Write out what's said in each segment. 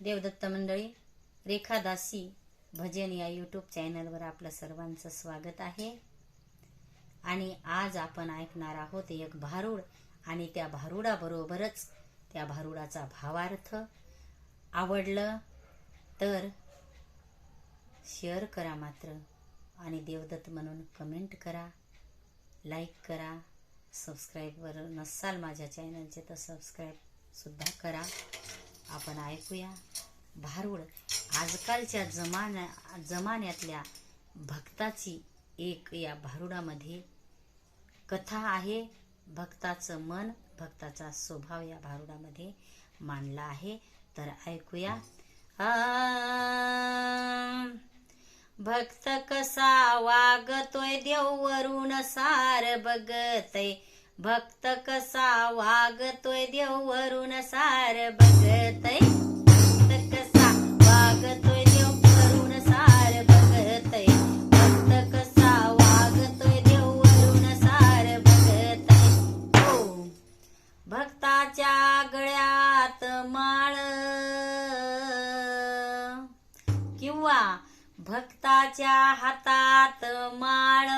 देवदत्त मंडळी रेखा दासी भजन या यूट्यूब चॅनलवर आपलं सर्वांचं स्वागत आहे. आणि आज आपण ऐकणार आहोत एक भारूड आणि त्या भारुडाबरोबरच त्या भारुडाचा भावार्थ. आवडलं तर शेअर करा मात्र आणि देवदत्त म्हणून कमेंट करा लाईक करा सबस्क्राईबवर नसाल माझ्या चॅनलचे तर सबस्क्राईबसुद्धा करा. आपण ऐकूया. भारूड आजकालच्या जमान्या जमान्यातल्या भक्ताची एक या भारुडामध्ये कथा आहे. भक्ताचं मन भक्ताचा स्वभाव या भारुडामध्ये मांडला आहे. तर ऐकूया. भक्त कसा वागतोय देववरून सार बघतय. भक्त कसा वागतोय देववरून सार बघतय. भक्त कसा वागतोय देववरून सार बघतय. भक्त कसा वागतोय देववरून सार बघतय. हो. भक्ताच्या गळ्यात माळ. किंवा भक्ताच्या हातात माळ.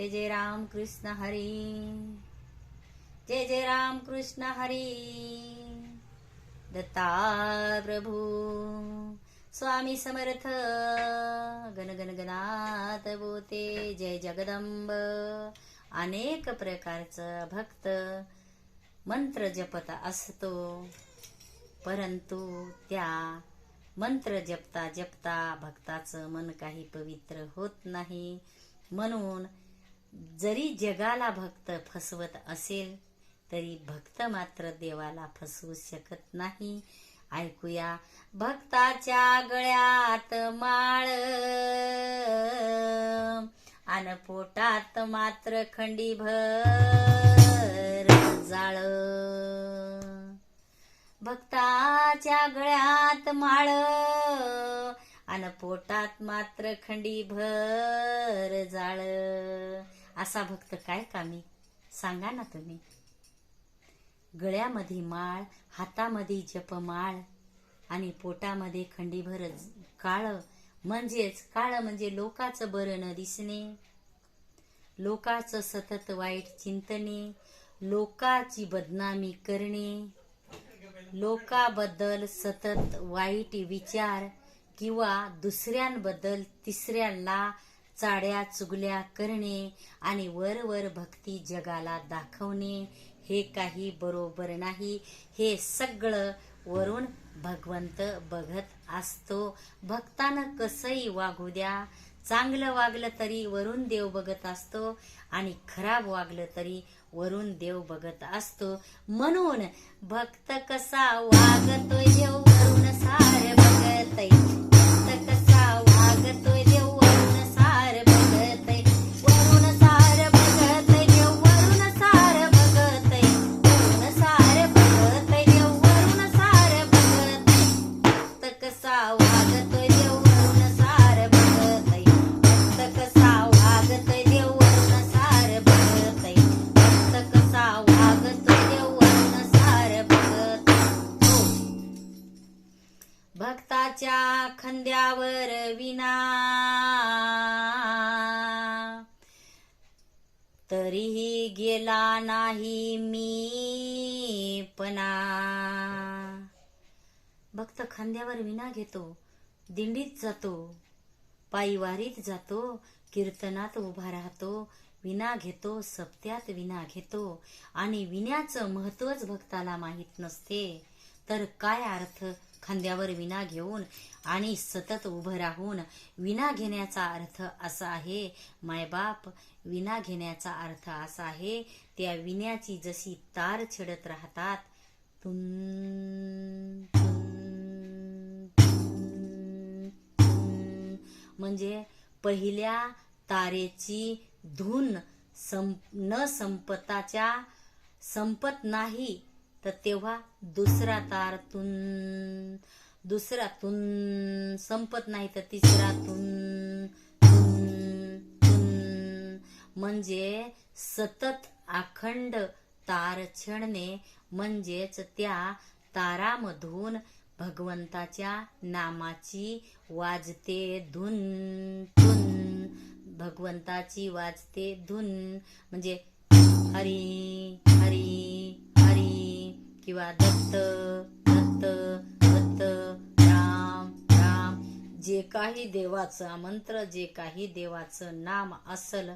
जय जय राम कृष्ण हरी। जय जय राम कृष्ण हरी। दत्ता प्रभू स्वामी समर्थ गण गण बोते जय जगदंब। अनेक प्रकारचं भक्त मंत्र जपत असतो परंतु त्या मंत्र जपता जपता भक्ताचं मन काही पवित्र होत नाही. म्हणून जरी जगाला भक्त फसवत असेल तरी भक्त मात्र देवाला फसवू शकत नाही. ऐकूया. भक्ताच्या गळ्यात माळ. अन पोटात मात्र खंडीभर जाळ. भक्ताच्या गळ्यात माळ. अन पोटात मात्र खंडी भर जाळ. असा भक्त काय कामी? सांगा ना तुम्ही. गळ्यामध्ये माळ हातामध्ये जपमाळ आणि पोटामध्ये खंडीभर काळ म्हणजेच काळ म्हणजे लोकाचं बरं न दिसणे लोकाचं सतत वाईट चिंतने लोकाची बदनामी करणे लोकाबद्दल सतत वाईट विचार किंवा दुसऱ्यांबद्दल तिसऱ्यांना चाड्या चुगल्या करणे आणि वरवर भक्ती जगाला दाखवणे हे काही बरोबर नाही. हे सगळं वरून भगवंत बघत असतो. भक्तानं कसंही वागू द्या. चांगलं वागलं तरी वरून देव बघत असतो आणि खराब वागलं तरी वरून देव बघत असतो. म्हणून भक्त कसा वागतोय देव वरून सार बघतय. खांद्यावर विना घेतो. दिंडीत जातो. पायीवारीत जातो. कीर्तनात उभा राहतो. विना घेतो. सप्त्यात विना घेतो. आणि विण्याचं महत्वच भक्ताला माहीत नसते. तर काय अर्थ खांद्यावर विना घेऊन आणि सतत उभं राहून विना घेण्याचा अर्थ असा आहे? मायबाप विना घेण्याचा अर्थ असा आहे त्या विण्याची जशी तार छेडत राहतात तुम म्हणजे पहिल्या तारेची धून सं न संपताच्या संपत नाही तर तेव्हा दुसरा तार तुन दुसरा तुन संपत नाही तर तिसरा तुन म्हणजे सतत अखंड तार छेडणे म्हणजेच त्या तारामधून भगवंताच्या नामाची वाजते धुन धुन. भगवंताची वाजते धुन. म्हणजे हरी हरी हरी. किंवा दत्त दत्त दत्त. राम राम. जे काही देवाचं मंत्र जे काही देवाचं नाम असल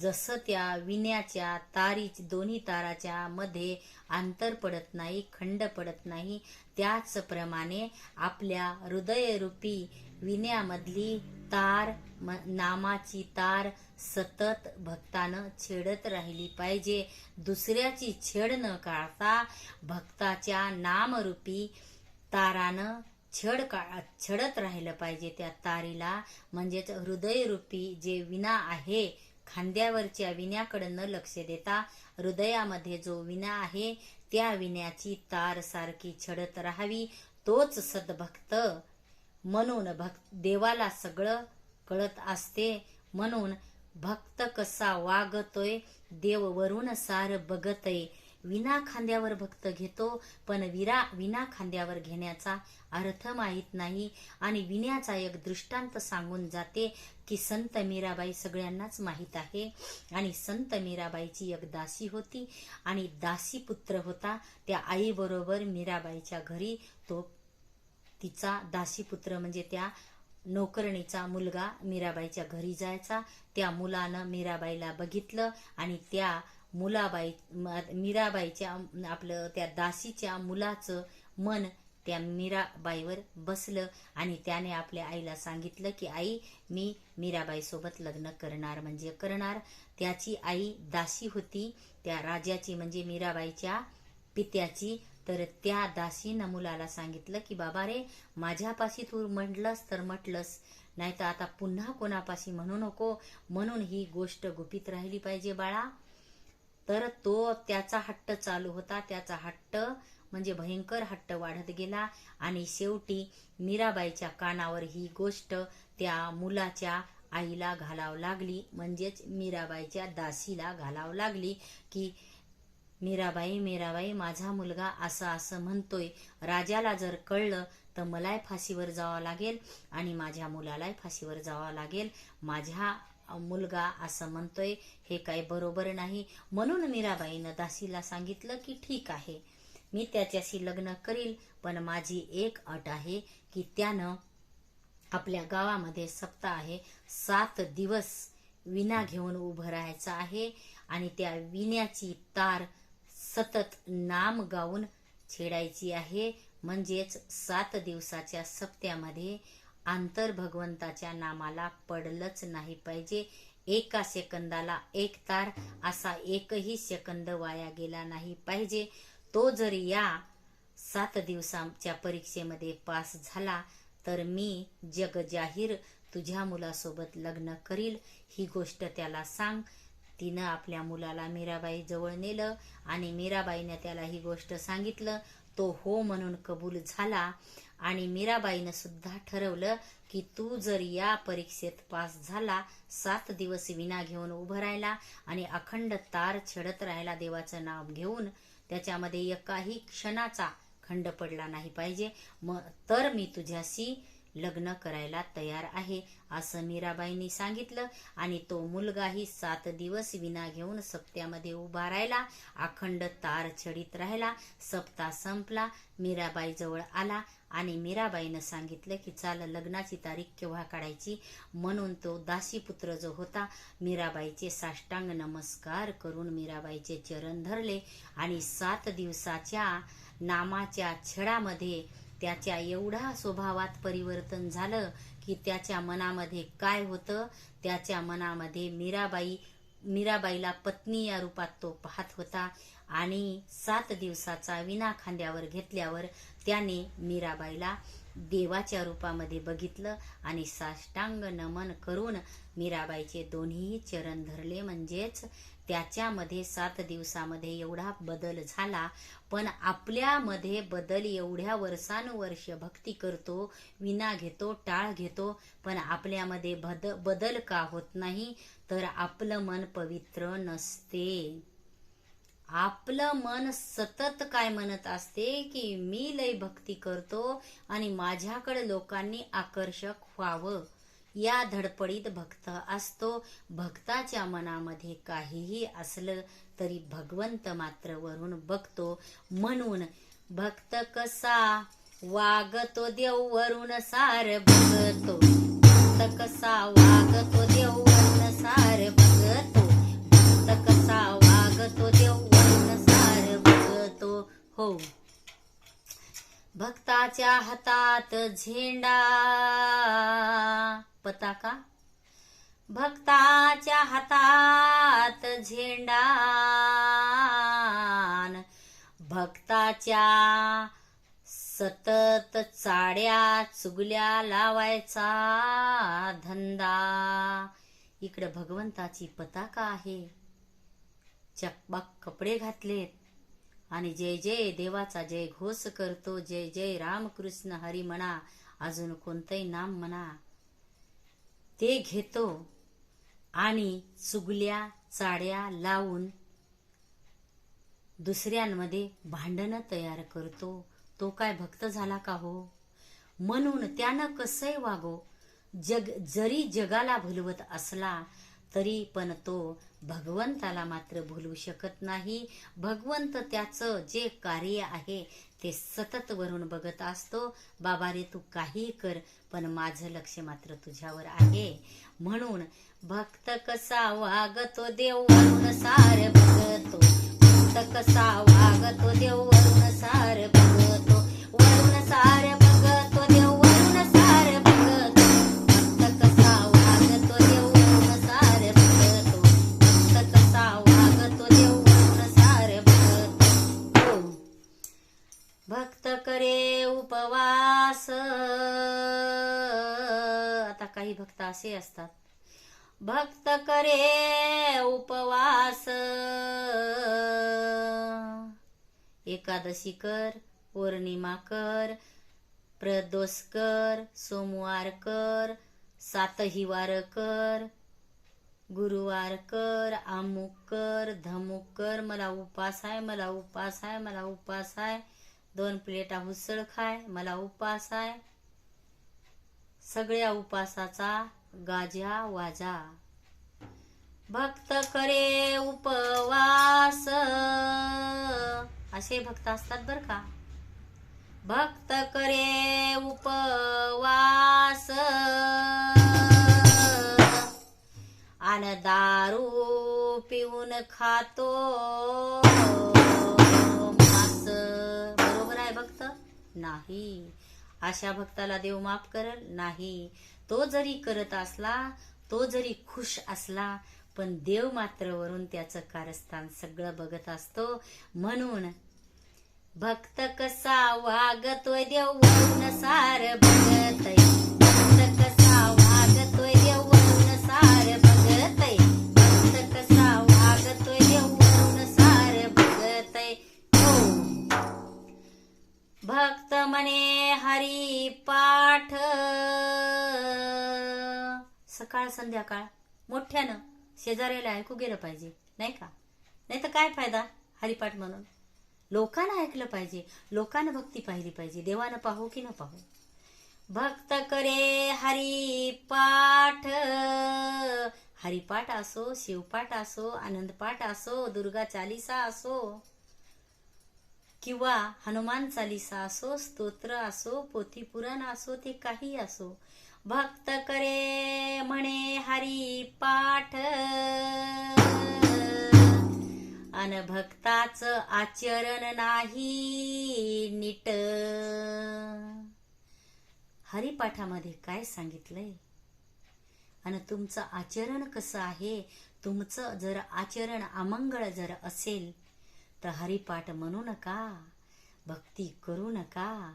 जसं त्या विण्याच्या तारी दोन्ही ताराच्या मध्ये अंतर पडत नाही खंड पडत नाही त्याचप्रमाणे आपल्या हृदयरूपी विण्यामधली तार नामाची तार सतत भक्तानं छेडत राहिली पाहिजे. दुसऱ्याची छेड न काढता भक्ताच्या नामरूपी तारानं छड का छडत राहिलं पाहिजे त्या तारीला. म्हणजेच हृदयरूपी जे विना आहे खांद्यावरच्या विण्याकडं न लक्ष देता हृदयामध्ये जो विना आहे त्या विण्याची तार सारखी छडत राहावी. तोच सद्भक्त म्हणून भक्त देवाला सगळं कळत असते. म्हणून भक्त कसा वागतोय देव वरून सार बघतय. विना खांद्यावर भक्त घेतो पण विरा विना खांद्यावर घेण्याचा अर्थ माहीत नाही. आणि विण्याचा एक दृष्टांत सांगून जाते की संत मीराबाई सगळ्यांनाच माहीत आहे. आणि संत मीराबाईची एक दासी होती आणि दासी पुत्र होता. त्या आईबरोबर मीराबाईच्या घरी तो तिचा दासीपुत्र म्हणजे त्या नोकरणीचा मुलगा मीराबाईच्या घरी जायचा. त्या मुलानं मीराबाईला बघितलं आणि त्या मुलाबाई मीराबाईच्या आपलं त्या दासीच्या मुलाचं मन त्या मीराबाईवर बसलं आणि त्याने आपल्या आईला सांगितलं की आई मी मीराबाई सोबत लग्न करणार. म्हणजे करणार. त्याची आई दासी होती. त्या राजाची म्हणजे मीराबाईच्या पित्याची. तर त्या दासीनं मुलाला सांगितलं की बाबा रे माझ्यापाशी तू म्हटलंस तर म्हटलंस. नाही तर आता पुन्हा कोणापाशी म्हणू नको. म्हणून ही गोष्ट गुपित राहिली पाहिजे बाळा. तर तो त्याचा हट्ट चालू होता. त्याचा हट्ट म्हणजे भयंकर हट्ट वाढत गेला आणि शेवटी मीराबाईच्या कानावर ही गोष्ट त्या मुलाच्या आईला घालावं लागली. म्हणजेच मीराबाईच्या दासीला घालावं लागली की मीराबाई मीराबाई माझा मुलगा असं असं म्हणतोय. राजाला जर कळलं तर मलाही फाशीवर जावं लागेल आणि माझ्या मुलालाही फाशीवर जावं लागेल. माझ्या मुलगा असं म्हणतोय हे काही बरोबर नाही. म्हणून मीराबाईनं दासीला सांगितलं की ठीक आहे. मी त्याच्याशी लग्न करील पण माझी एक अट आहे की त्यानं आपल्या गावामध्ये सप्ताह आहे सात दिवस विना घेऊन उभं राहायचं आहे आणि त्या विण्याची तार सतत नाम गाऊन छेडायची आहे. म्हणजेच सात दिवसाच्या सप्त्यामध्ये आंतर भगवंताच्या नामाला पडलंच नाही पाहिजे. एका सेकंदाला एक तार असा एकही सेकंद वाया गेला नाही पाहिजे. तो जर या सात दिवसांच्या परीक्षेमध्ये पास झाला तर मी जग जाहीर तुझ्या मुलासोबत लग्न करील ही गोष्ट त्याला सांग. तिनं आपल्या मुलाला मीराबाई जवळ नेलं आणि मीराबाईनं त्याला ही गोष्ट सांगितलं. तो हो म्हणून कबूल झाला आणि मीराबाईनं सुद्धा ठरवलं की तू जर या परीक्षेत पास झाला सात दिवस विना घेऊन उभं राहिला आणि अखंड तार छेडत राहिला देवाचं नाव घेऊन त्याच्यामध्ये एकाही क्षणाचा खंड पडला नाही पाहिजे. मग तर मी तुझ्याशी लग्न करायला तयार आहे. असं मीराबाईंनी सांगितलं आणि तो मुलगाही सात दिवस विना घेऊन सप्त्यामध्ये उभा राहिला. अखंड तार छडीत राहिला. सप्ता संपला. मीराबाई जवळ आला आणि मीराबाईनं सांगितलं की चाल लग्नाची तारीख केव्हा काढायची? म्हणून तो दासीपुत्र जो होता मीराबाईचे साष्टांग नमस्कार करून मीराबाईचे चरण धरले आणि सात दिवसाच्या नामाच्या छडामध्ये त्याच्या एवढा स्वभावात परिवर्तन झालं की त्याच्या मनामध्ये काय होतं? त्याच्या मनामध्ये मीराबाई मीराबाईला पत्नी या रूपात तो पाहत होता आणि सात दिवसाचा विना खांद्यावर घेतल्यावर त्याने मीराबाईला देवाच्या रूपामध्ये बघितलं आणि साष्टांग नमन करून मीराबाईचे दोन्ही चरण धरले. म्हणजेच त्याच्यामध्ये सात दिवसामध्ये एवढा बदल झाला पण आपल्यामध्ये बदल एवढ्या वर्षानुवर्ष भक्ती करतो विना घेतो टाळ घेतो पण आपल्यामध्ये बद बदल का होत नाही? तर आपलं मन पवित्र नसते. आपलं मन सतत काय म्हणत असते की मी लय भक्ती करतो आणि माझ्याकडे लोकांनी आकर्षक व्हावं. या धडपडीत भक्त असतो. भक्ताच्या मनामध्ये काहीही असलं तरी भगवंत मात्र वरून बघतो. म्हणून भक्त कसा वागतो देव वरून सार बघतो. भक्त कसा वागतो देव वरून सार बघतो. भक्त कसा वागतो देव हो. भक्ताच्या हातात झेंडा. पताका. भक्ताच्या हातात झेंडा. न भक्ताच्या सतत चाड्या चुगल्या लावायचा धंदा. इकडं भगवंताची पताका आहे. चकबाक कपडे घातलेत. आणि जय जय देवाचा जय घोष करतो जय जय रामकृष्ण हरी म्हणा अजून कोणतंही नाम म्हणा. ते घेतो आणि चुगल्या चाड्या लावून दुसऱ्यांमध्ये भांडणं तयार करतो. तो काय भक्त झाला का हो? म्हणून त्यानं कसंही वागो? जग जरी जगाला भुलवत असला तरी पण तो भगवंताला मात्र भुलू शकत नाही. भगवंत त्याचं जे कार्य आहे ते सतत वरून बघत असतो. बाबा रे तू काही कर पण माझं लक्ष मात्र तुझ्यावर आहे. म्हणून भक्त कसा वागतो देव वरून सार बघतो. भक्त कसा वागतो देव वरून सार भक्त करे उपवास. आता काही भक्त असे असतात. भक्त करे उपवास. एकादशी कर पौर्णिमा कर प्रदोष कर सोमवार कर सातहिवार कर गुरुवार कर अमुक कर धमुक कर मला उपास आहे मला उपास आहे मला उपास आहे. दोन प्लेटा उसळ खाय मला उपास आहे. सगळ्या उपासाचा गाजा वाजा. भक्त करे उपवास. असे भक्त असतात बर का. भक्त करे उपवास. आणि दारू पिऊन खातो. नाही. अशा भक्ताला देव माफ करल. नाही. तो जरी करत असला तो जरी खुश असला पण देव मात्र वरून त्याचं कारस्थान सगळं बघत असतो. म्हणून भक्त कसा वागतोय देव सार बघतय. सकाळ संध्याकाळ मोठ्यानं शेजाऱ्याला ऐकू गेलं पाहिजे नाही का? नाही तर काय फायदा? हरिपाठ म्हणून. लोकांना ऐकलं पाहिजे लोकांना भक्ती पाहिली पाहिजे देवानं पाहू की न पाहू. भक्त करे हरिपाठ. हरिपाठ असो शिवपाठ असो आनंदपाठ असो दुर्गा चालिसा असो किंवा हनुमान चालिसा असो स्तोत्र असो पोथीपुराण असो ते काही असो भक्त करे म्हणे हरी पाठ. अन भक्ताच आचरण नाही नीट. हरिपाठामध्ये काय सांगितलंय? आणि तुमचं आचरण कसं आहे? तुमचं जर आचरण अमंगळ जर असेल तर हरिपाठ म्हणू नका भक्ती करू नका.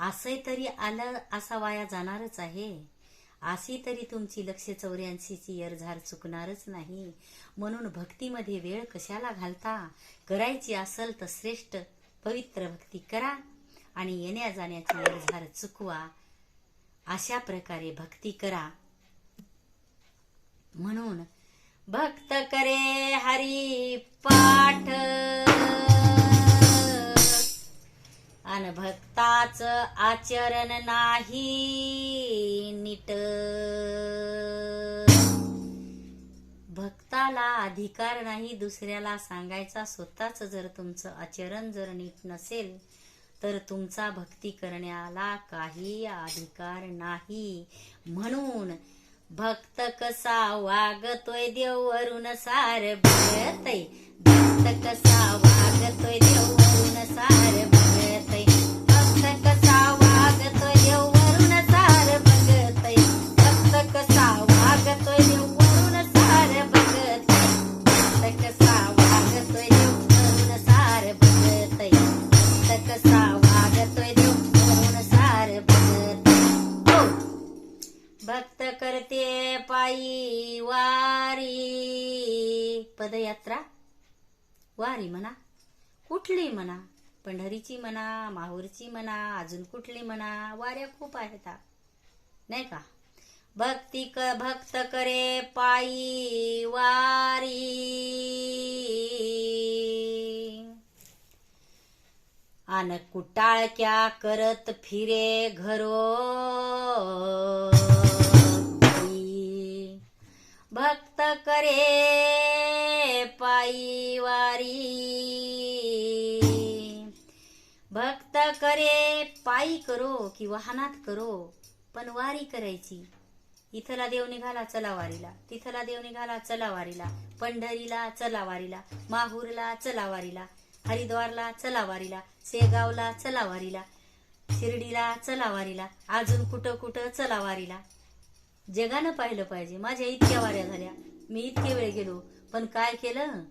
असे तरी आलं असा वाया जाणारच आहे. अशी तरी तुमची लक्ष चौऱ्याऐंशीची यरझार चुकणारच नाही. म्हणून भक्तीमध्ये वेळ कशाला घालता? करायची असल तर श्रेष्ठ पवित्र भक्ती करा आणि येण्या जाण्याची यरझार चुकवा. अशा प्रकारे भक्ती करा. म्हणून भक्त करे हरी पाठ. अन भक्ताच आचरण नाही नीट. भक्ताला अधिकार नाही दुसऱ्याला सांगायचा स्वतःच जर तुमचं आचरण जर नीट नसेल तर तुमचा भक्ती करण्याला काही अधिकार नाही. म्हणून भक्त कसा वागतोय देव वरून सार बघतय भक्त कसा वागतोय देव वरून सार वारी म्हणा कुठली म्हणा पंढरीची म्हणा माहूरची म्हणा अजून कुठली म्हणा वाऱ्या खूप आहेत नाही का? भक्ती क भक्त करे पायी वारी. आन कुटाळक्या करत फिरे घरो. भक्त करे पायी वारी भक्त करे पायी करो की वाहनात करो पण वारी करायची. इथला देव निघाला चला वारीला तिथला देव निघाला चला वारीला पंढरीला चला वारीला माहूरला चला वारीला हरिद्वारला चला वारीला शेगावला चला वारीला शिर्डीला चला वारीला अजून कुठं कुठं चला वारीला जगानं पाहिलं पाहिजे. माझ्या इतक्या वाऱ्या झाल्या. मी इतके वेळ गेलो. पण काय केलं?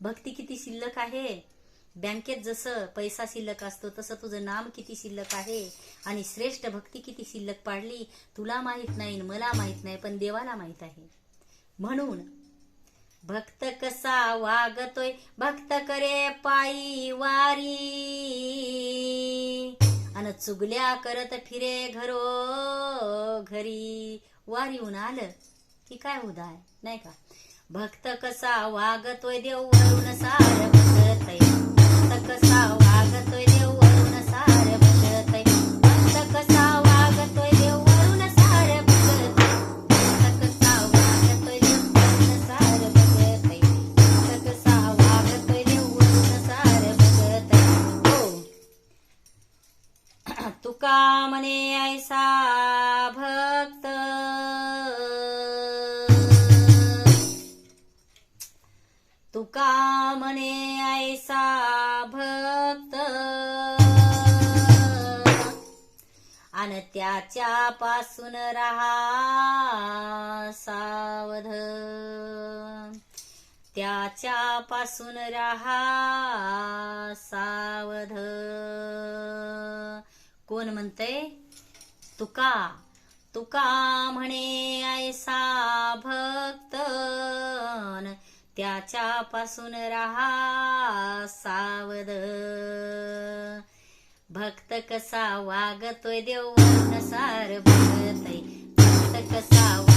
भक्ती किती शिल्लक आहे. बँकेत जसं पैसा शिल्लक असतो तसं तुझं नाम किती शिल्लक आहे. आणि श्रेष्ठ भक्ती किती शिल्लक पाडली तुला माहीत नाही मला माहीत नाही पण देवाला माहीत आहे. म्हणून भक्त कसा वागतोय? भक्त करे पायी वारी. अन चुगल्या करत फिरे घरो घरी. वारीहून आलं की काय उदाय नाही का? भक्त कसा वागतोय देव वरुण सार भक्त कसा आणि त्याच्या पासून राहा सावध. त्याच्या पासून राहा सावध. कोण म्हणते तुका. तुका म्हणे ऐसा भक्त. त्याच्यापासून राहा सावध. भक्त कसा वागतोय देव सार बघतय. भक्त कसा